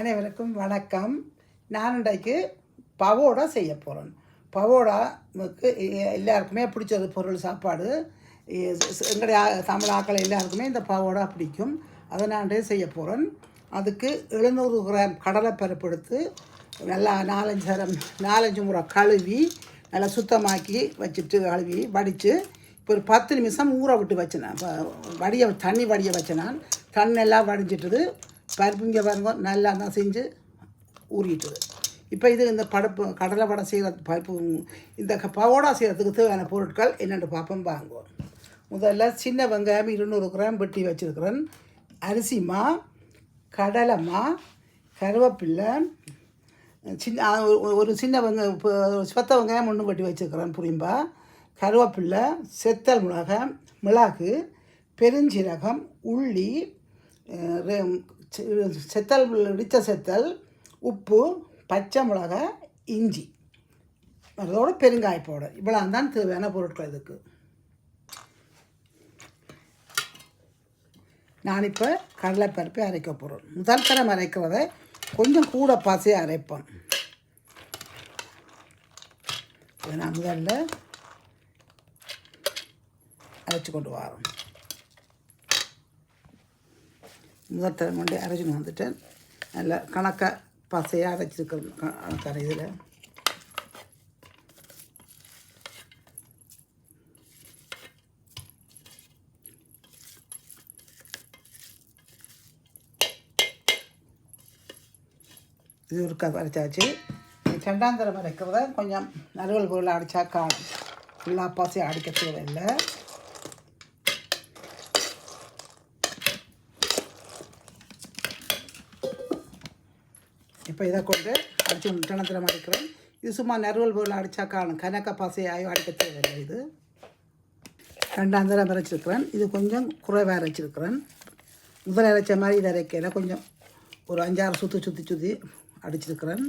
அனைவருக்கும் வணக்கம். நான் இன்றைக்கு பவோடா செய்ய போகிறேன் பவோடாவுக்கு எல்லாருக்குமே பிடிச்ச பொருள் சாப்பாடு. எங்களுடைய தமிழ் ஆக்கள் எல்லாருக்குமே இந்த பவோடா பிடிக்கும். அதை நான் செய்ய போகிறேன் அதுக்கு எழுநூறு கிராம் கடலைப்பருப்பு எடுத்து நல்லா நாலஞ்சு தரம் நாலஞ்சு முறை கழுவி நல்லா சுத்தமாக்கி வச்சுட்டு கழுவி வடித்து இப்போ ஒரு பத்து நிமிஷம் ஊற விட்டு வச்சேன். வடிய தண்ணி வடிய வச்சேன் நான். தண்ணெல்லாம் வடிஞ்சிட்டுது. பருப்பு இங்கே பாருங்க நல்லா தான் செஞ்சு ஊறிட்டுது. இப்போ இது இந்த படப்பு கடலை வடை செய்கிற பருப்பு இந்த க- பவோடா செய்கிறதுக்கு தேவையான பொருட்கள் என்னென்று பார்ப்போம் வாங்குவோம் முதல்ல சின்ன வெங்காயம் இருநூறு கிராம் வெட்டி வச்சுருக்கிறேன். அரிசிமா கடலைமா கருவேப்பில்லை சின்ன ஒரு- சின்ன வெங்காயம் இப்போ சொத்த வெங்காயம் ஒன்று வெட்டி வச்சுருக்கிறேன் புரியும்பா. கருவேப்பில்லை செத்தல் மிளகாய் மிளகு பெருஞ்சீரகம் உள்ளி செத்தல் இடித்த செத்தல் உப்பு பச்சை மிளகாய் இஞ்சி. அதோட பெருங்காய பவுடர். இவ்வளோ தான் தேவையான பொருட்கள் இதுக்கு. நான் இப்போ கடலைப்பருப்பை அரைக்க போகிறேன் முதல் தரம் அரைக்கிறத கொஞ்சம் கூட பசையை அரைப்பேன் இதை நான் முதல்ல அரைச்சி கொண்டு வரோம். முதல் கொண்டு அரைச்சின்னு வந்துட்டேன். நல்ல கணக்காக பசையாக அரைச்சிருக்கிறேன் கணக்கான இதில். இது ஒரு கப் அரைச்சாச்சு. ரெண்டாம் தரம் அரைக்கிறத கொஞ்சம் நறுவல் பொருள் அடித்தா காணும் ஃபுல்லாக பசை அடிக்க தேவையில்லை இப்போ இதை கொண்டு அடித்து கிணத்துல அடிக்கிறேன் இது சும்மா நறுவல் பொருள் அடித்தா காணும் கணக்க பசையாயோ அடிக்க தேவையில்லை இது. ரெண்டாம் தரம் அரைச்சிருக்கிறேன் இது கொஞ்சம் குறைவாக அரைச்சிருக்கிறேன் முதல் அரைச்ச மாதிரி இதை அரைக்கையில் கொஞ்சம் ஒரு அஞ்சாறு சுற்றி சுற்றி சுற்றி அடிச்சிருக்கிறேன்.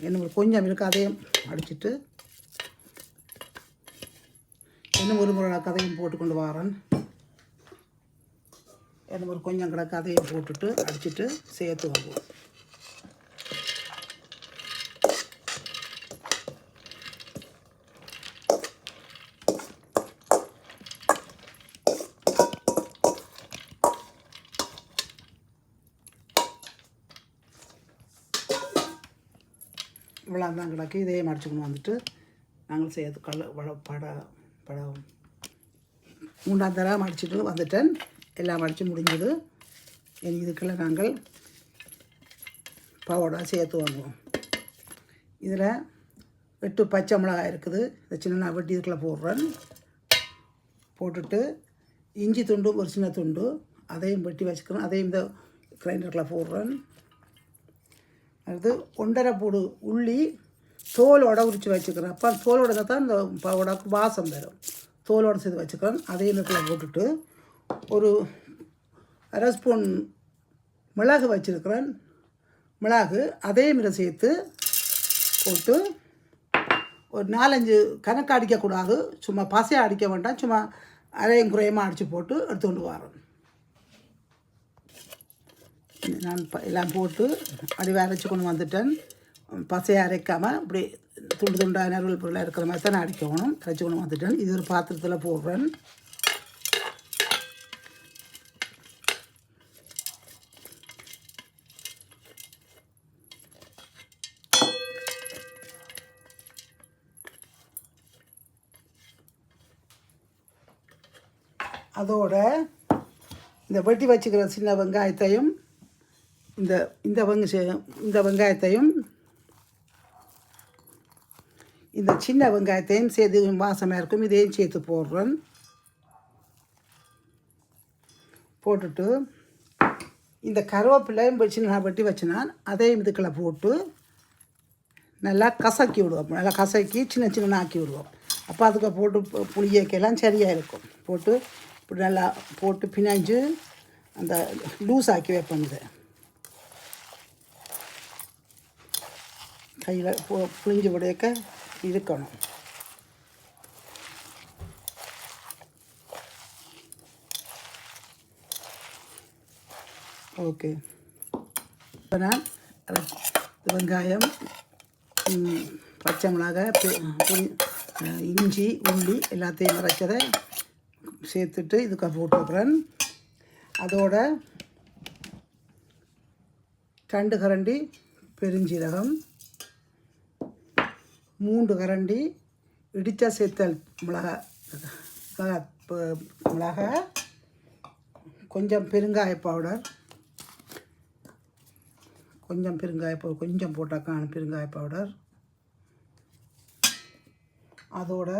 இன்னும் ஒரு கொஞ்சம் இருக்கு அதையும் அடிச்சிட்டு இன்னும் ஒரு முறை கதையும் போட்டுக்கொண்டு வரேன். இன்னும் ஒரு கொஞ்சம் கிடக்கு அதையும் போட்டுட்டு அடிச்சிட்டு சேர்த்து வருவோம் இவ்வளோ தான் கிடக்கு. இதையே மடிச்சுக்கணும் வந்துட்டு. நாங்கள் செய்யறது கல் வள பட படம் மூன்றாம் தடவை மடிச்சுட்டு வந்துட்டேன். எல்லாம் மடித்து முடிஞ்சது. இனி இதுக்கெல்லாம் நாங்கள் பவுடா சேர்த்து வாங்குவோம். இதில் வெட்டு பச்சை மிளகாய் இருக்குது. இந்த சின்ன நான் வெட்டி இதுக்குள்ளே போடுறேன். போட்டுட்டு இஞ்சி துண்டு ஒரு சின்ன துண்டு. அதையும் வெட்டி வச்சுக்கிறேன் அதையும் இந்த கிரைண்டரில் போடுறேன். அடுத்து ஒன்றரை பூடு உள்ளி தோலோட உரித்து வச்சுக்கிறேன். அப்போ தோலோட தான் இந்த பவுடாக்கு வாசம் வரும் தோலோட சேர்த்து வச்சுக்கிறேன். அதையும் இதுக்குள்ள போட்டுட்டு ஒரு அரை ஸ்பூன் மிளகு வச்சுருக்கிறேன். மிளகு அதையும் இதை சேர்த்து போட்டு ஒரு நாலஞ்சு கணக்கு அடிக்கக்கூடாது. சும்மா பசையாக அடிக்க வேண்டாம். சும்மா அரையும் குறையமாக அடித்து போட்டு எடுத்துக்கொண்டு வரோம் நான் ப- எல்லாம் போட்டு அப்படியே அரைச்சி கொண்டு வந்துட்டேன். பசையை அரைக்காமல் இப்படி துண்டு துண்டாக நறுவல் பொருளாக இருக்கிற மாதிரி தான் நான் அடிக்கணும் அரைச்சி கொண்டு வந்துட்டேன். இது ஒரு பாத்திரத்தில் போடுறேன். அதோட இந்த வெட்டி வச்சுக்கிற சின்ன வெங்காயத்தையும் இந்த இந்த வெங்க இந்த வெங்காயத்தையும் இந்த சின்ன வெங்காயத்தையும் சேர்த்து வாசமாக இருக்கும். இதையும் சேர்த்து போடுறேன். போட்டுட்டு இந்த கருவேப்பிலையும் வச்சு வெட்டி வச்சுனான் அதையும் இதுக்குள்ள போட்டு நல்லா கசக்கி விடுவோம். நல்லா கசக்கி சின்ன சின்ன ஆக்கி விடுவோம். அப்போ அதுக்கு போட்டு புளியக்கெல்லாம் சரியாக இருக்கும் போட்டு இப்படி நல்லா போட்டு பிணைஞ்சு அந்த லூஸ் ஆக்கி வைப்போம் இதை. கையில் பு புளிஞ்சு விடையக்க இருக்கணும் ஓகே. இப்போ நான் வெங்காயம் பச்சை மிளகாய் இஞ்சி உள்ளி எல்லாத்தையும் அரைச்சதை சேர்த்துட்டு இதுக்கு போட்டுக்கிறேன் அதோட ரெண்டு கரண்டி பெருஞ்சீரகம். மூன்று கரண்டி இடித்தா சேர்த்தல் மிளகா மிளகா மிளகா கொஞ்சம் பெருங்காய பவுடர் கொஞ்சம் பெருங்காய பவுடர் கொஞ்சம் போட்டாக்கான பெருங்காய பவுடர் அதோட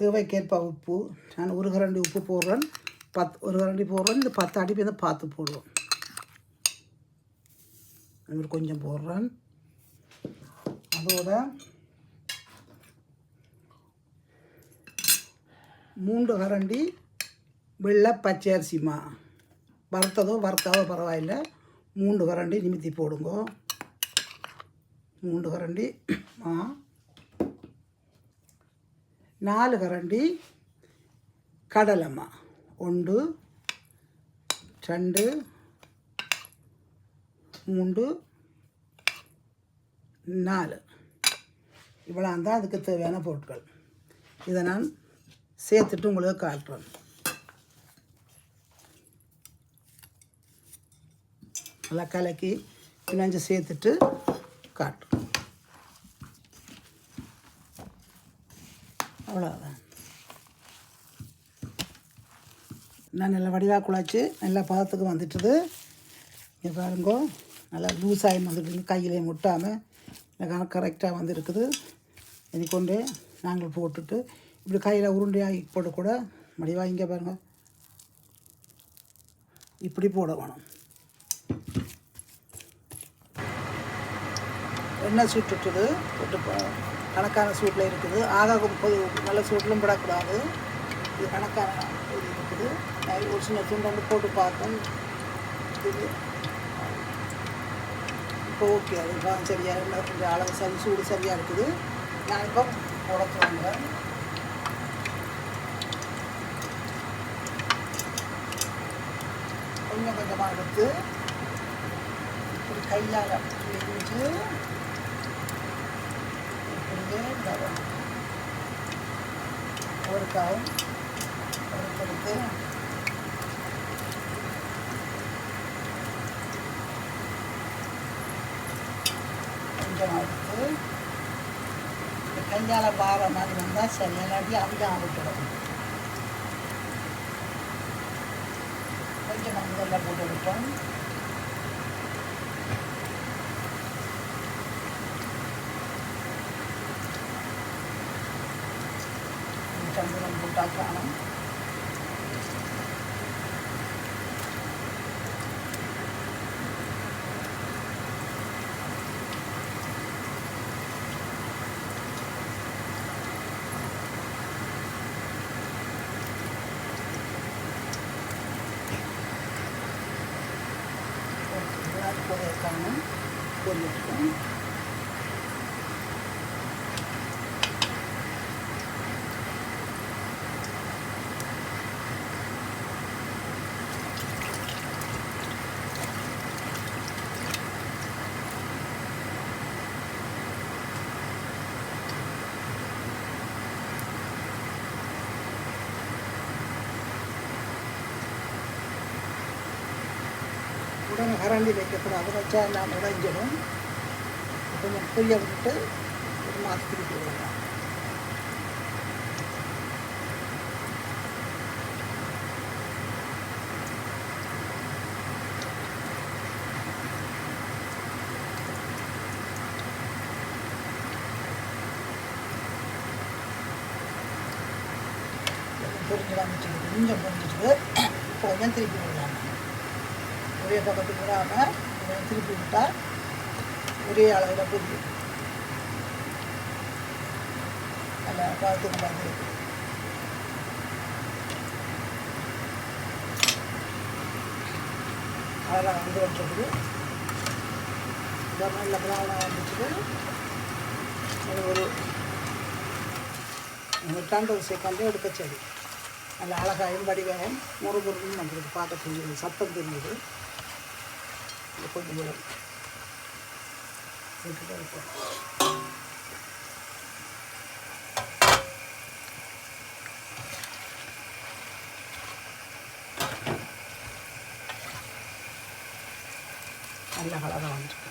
தேவைக்கேற்ப உப்பு. நான் ஒரு கரண்டி உப்பு போடுறேன். பத் ஒரு கரண்டி போடுறேன். இந்த பத்து அடிப்பு பார்த்து போடுவோம். கொஞ்சம் போடுறேன். அதோட மூன்று கரண்டி வெள்ளை பச்சை அரிசிமா வறுத்ததோ வறுத்தாவோ பரவாயில்ல. மூன்று கரண்டி நிமித்தி போடுங்க. மூன்று கரண்டி மா. நாலு கரண்டி கடலைம்மா ஒன்று ரெண்டு மூன்று நாலு. இவ்வளோ தான் அதுக்கு தேவையான பொருட்கள். இதை நான் சேர்த்துட்டு உங்களுக்கு காட்டுறேன். நல்லா கலக்கி பிணைஞ்சு சேர்த்துட்டு காட்டுறோம் அவ்வளோதான் நான் நல்லா வடிவாக குழச்சி நல்லா பதத்துக்கு வந்துட்டுது. இங்கே பாருங்கோ நல்லா லூஸாகி வந்துட்டு கையிலே முட்டாமல் நல்லா கரெக்டாக வந்து இருக்குது இனி கொண்டு நாங்கள் போட்டுட்டு இப்படி கையில் உருண்டையாகி போட்டு கூட வடிவாக இங்கே பாருங்கள் இப்படி போட வேணும். எண்ணெய் சுட்டுட்டுது போட்டு கணக்கான சூட்டில் இருக்குது. ஆகாக பொது நல்ல சூட்டிலும் படக்கூடாது. இது கணக்கான இது இருக்குது. ஒரு சின்ன துண்டு வந்து போட்டு பார்த்தோம் இது. இப்போ ஓகே அது சரியாக இல்லை கொஞ்சம் அளவு சரி சூடு சரியாக இருக்குது. நான் இப்போ போட தோணுறேன் கொஞ்சம் கொஞ்சமாக எடுத்து இப்படி கையால் இழிஞ்சு இப்படியே ஒரு காய் எடுத்து கொஞ்சம் எடுத்து இந்த பாவை மாதிரி வந்தால் சரி இல்லாட்டி அவிதான் விட்டுடும் கொஞ்சம் மஞ்சள் போட்டு விட்டோம் சந்திரன் போட்டாக்கானம் காணும். ఉప్పు వేస్తాను పొల్లుట్టుకొని உடனே கரண்டி வைக்கக்கூடாது வச்சா எல்லாம் உடைஞ்சிடும் கொஞ்சம் புரிய விட்டு ஒரு மாதத்துக்கு போடலாம் பொரிஞ்சு வந்துட்டு கொஞ்சம் பொரிஞ்சிட்டு இப்போ கொஞ்சம் திருப்பி விடலாம் ஒரே பக்கத்துக்கு திருப்பி விட்டால் ஒரே அளவில் புரியும் நல்லா பார்த்து பார்த்து அதெல்லாம் வந்து வந்துருக்குது இந்த மாதிரி ப்ரௌனாக வந்துச்சுட்டு அது ஒரு ரெண்டாண்டு செகண்டே எடுக்க சரி நல்ல அழகாயும் வடிவாயும் முறுமுறுன்னு வந்துருக்கு பார்க்க தெரியுது. சத்தம் தெரியுது. இது கொஞ்சம் விடும் விட்டுட்டு இருக்கும் நல்ல கலராக வந்துருக்கு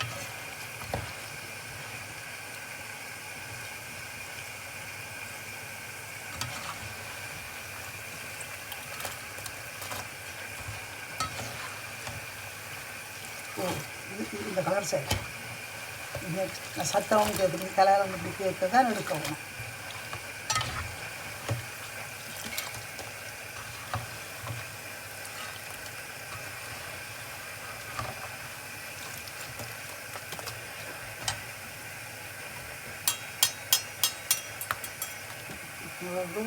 சரி. இது சத்தமும் கேட்குது கலர் இப்படி கேட்க தான் எடுக்கணும் வந்து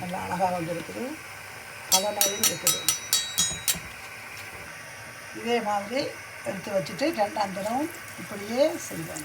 நல்லா அழகாக வந்துருக்குது. கலராகவும் இருக்குது. இதே மாதிரி எடுத்து வச்சுட்டு ரெண்டாம் தினம் இப்படியே செய்வேன்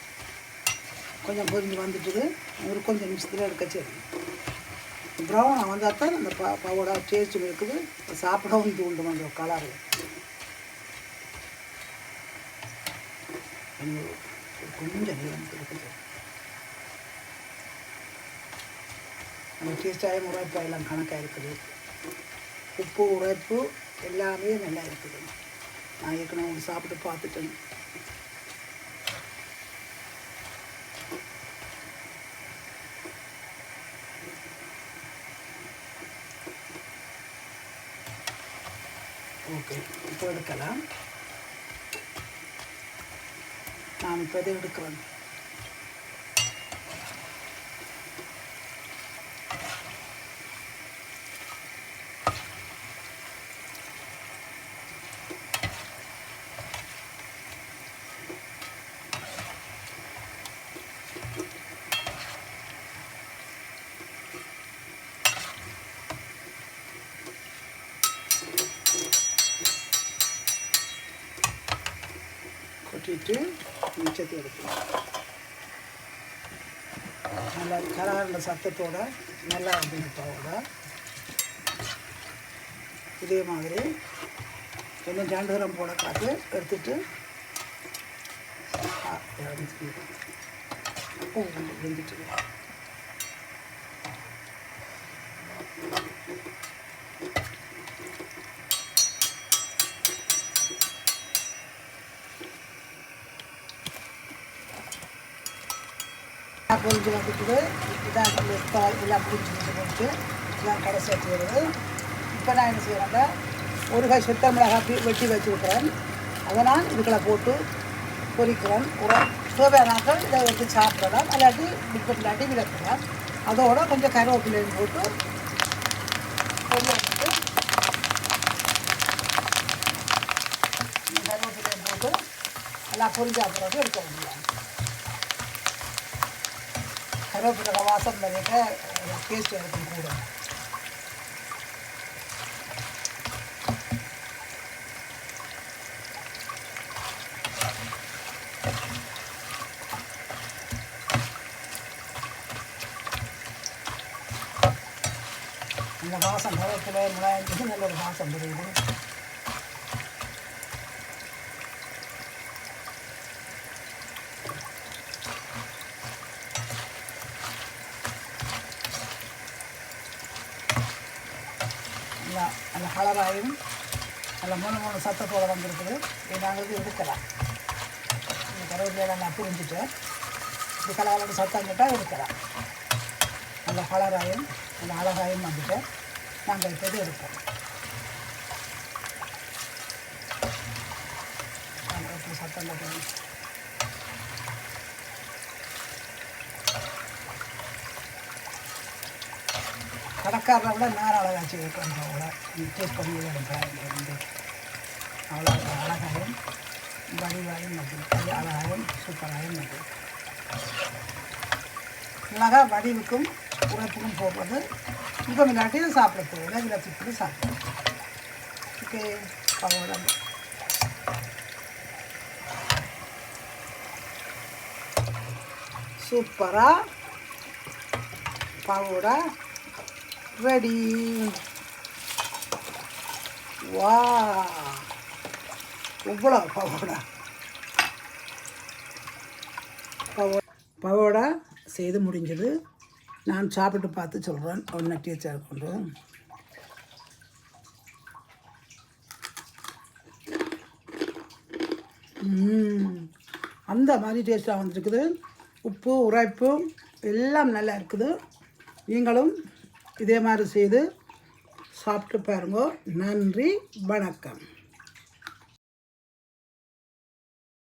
கொஞ்சம் பொரிஞ்சு வந்துட்டுது. ஒரு கொஞ்சம் நிமிஷத்தில் எடுக்க சரி ப்ரௌனாக வந்தால் தான் அந்த ப பவோட டேஸ்ட்டும் இருக்குது. சாப்பிடவும் தூண்டும் அந்த கலரு கொஞ்சம் நேரம் இருக்குது அந்த டேஸ்டாயும் உழைப்பு எல்லாம் கணக்காக இருக்குது. உப்பு உழைப்பு எல்லாமே நல்லா இருக்குது. நான் ஏற்கனவே சாப்பிட்டு பார்த்துட்டேன் ஓகே இப்போ எடுக்கலாம் நான் இப்போ மிச்சத்தை எடுக்கலாம் நல்லா கரகரண்ட சத்தத்தோட நல்லா வந்துட்டோட இதே மாதிரி கொஞ்சம் ரெண்டு போட காற்று எடுத்துட்டு உப்பு வெந்துட்டு புரிஞ்சு வந்துக்குது இதான் இந்த பால் எல்லாம் புரிஞ்சு வந்து போட்டு எல்லாம் கடைசி வருது. இப்போ நான் என்ன செய்கிறேன்னா ஒரு காய் சுத்த மிளகாய் பி- வெட்டி வச்சுருக்கிறேன். அதை நான் இதுக்குள்ள போட்டு பொரிக்கிறேன். ஒரு தேவையானாக்கள் இதை வச்சு சாப்பிடலாம். இல்லாட்டி இப்போ இல்லாட்டி விளக்கலாம். அதோட கொஞ்சம் கருவேப்பிலையும் போட்டு பொரிய கருவேப்பிலையும் போட்டு எல்லாம் பொரிஞ்சா பிறகு எடுக்க முடியும் ಕರಿವೇಪಿನ ವಾಸನೆ ಬರಲಿಕ್ಕೆ ಟೇಸ್ಟ್ ಇರುತ್ತೆ ಕೂಡ நல்ல வாசம் கருவேப்பிலை மிளகாய் நல்ல ஒரு வாசம் வருது கலராயும் நல்ல மூணு மூணு சத்தத்தோடு வந்திருக்குது. இதை நாங்கள் இது எடுக்கலாம். இந்த கருவேப்பிலை நல்லா புரிஞ்சுட்டேன் இது கலகலன்னு சத்தம் கேட்டால் எடுக்கலாம். நல்ல கலராயும் நல்ல அழகாயும் வந்துட்டு நாங்கள் இப்போ இது எடுப்போம். நாங்கள் சத்தம் கட்டணும் கடைக்காரரை விட நேரம் அழகாச்சு வைக்கிறவங்கள டேஸ்ட் பண்ணி வந்து அவ்வளோ அழகாயும் வடிவாயும் மற்றும் அது அழகாயும் சூப்பராயும் மற்றும் அழகாக வடிவுக்கும் உரைப்புக்கும் போகிறது இப்போ முன்னாடி சாப்பிட போகல இதில் சிப்பிட்டு சாப்பிடுவோம் ஓகே அவ்வளோதான் சூப்பராக பவுடா ரெடி வா. இவ்வளோ பவோடா பவோ பவோடா செய்து முடிஞ்சது. நான் சாப்பிட்டு பார்த்து சொல்கிறேன் ஒன்று டீச்சர் கொண்டு. அந்த மாதிரி டேஸ்ட்டாக வந்துருக்குது. உப்பு உரைப்பு எல்லாம் நல்லா இருக்குது. நீங்களும் இதே மாதிரி செய்து சாப்பிட்டு பாருங்க. நன்றி வணக்கம்.